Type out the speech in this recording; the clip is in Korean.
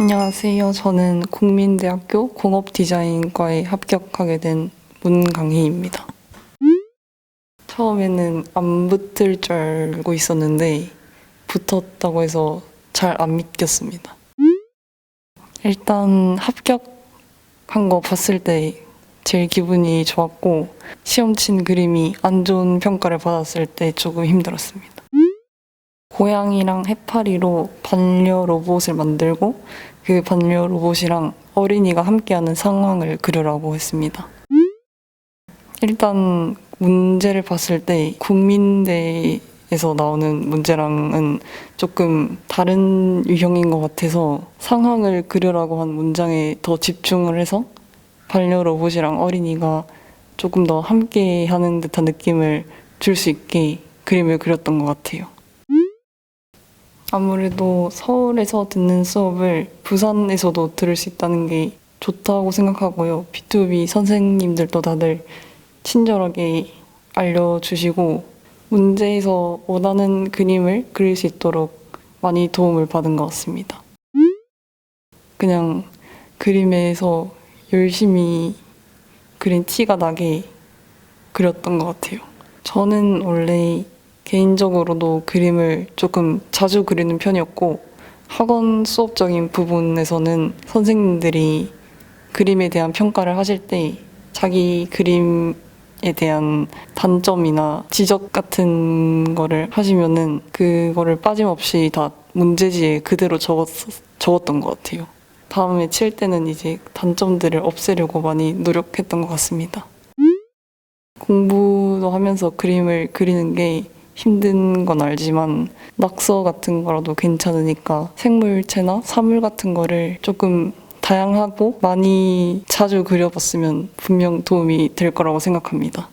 안녕하세요. 저는 국민대학교 공업디자인과에 합격하게 된 문강희입니다. 처음에는 안 붙을 줄 알고 있었는데 붙었다고 해서 잘 안 믿겼습니다. 일단 합격한 거 봤을 때 제일 기분이 좋았고 시험 친 그림이 안 좋은 평가를 받았을 때 조금 힘들었습니다. 고양이랑 해파리로 반려 로봇을 만들고 그 반려 로봇이랑 어린이가 함께하는 상황을 그려라고 했습니다. 일단 문제를 봤을 때 국민대에서 나오는 문제랑은 조금 다른 유형인 것 같아서 상황을 그려라고 한 문장에 더 집중을 해서 반려 로봇이랑 어린이가 조금 더 함께 하는 듯한 느낌을 줄 수 있게 그림을 그렸던 것 같아요. 아무래도 서울에서 듣는 수업을 부산에서도 들을 수 있다는 게 좋다고 생각하고요. B2B 선생님들도 다들 친절하게 알려주시고 문제에서 원하는 그림을 그릴 수 있도록 많이 도움을 받은 것 같습니다. 그냥 그림에서 열심히 그린 티가 나게 그렸던 것 같아요. 저는 원래 개인적으로도 그림을 조금 자주 그리는 편이었고 학원 수업적인 부분에서는 선생님들이 그림에 대한 평가를 하실 때 자기 그림 에 대한 단점이나 지적 같은 거를 하시면은 그거를 빠짐없이 다 문제지에 그대로 적었, 적었던 것 같아요. 다음에 칠 때는 이제 단점들을 없애려고 많이 노력했던 것 같습니다. 공부도 하면서 그림을 그리는 게 힘든 건 알지만 낙서 같은 거라도 괜찮으니까 생물체나 사물 같은 거를 조금 다양하고 많이 자주 그려봤으면 분명 도움이 될 거라고 생각합니다.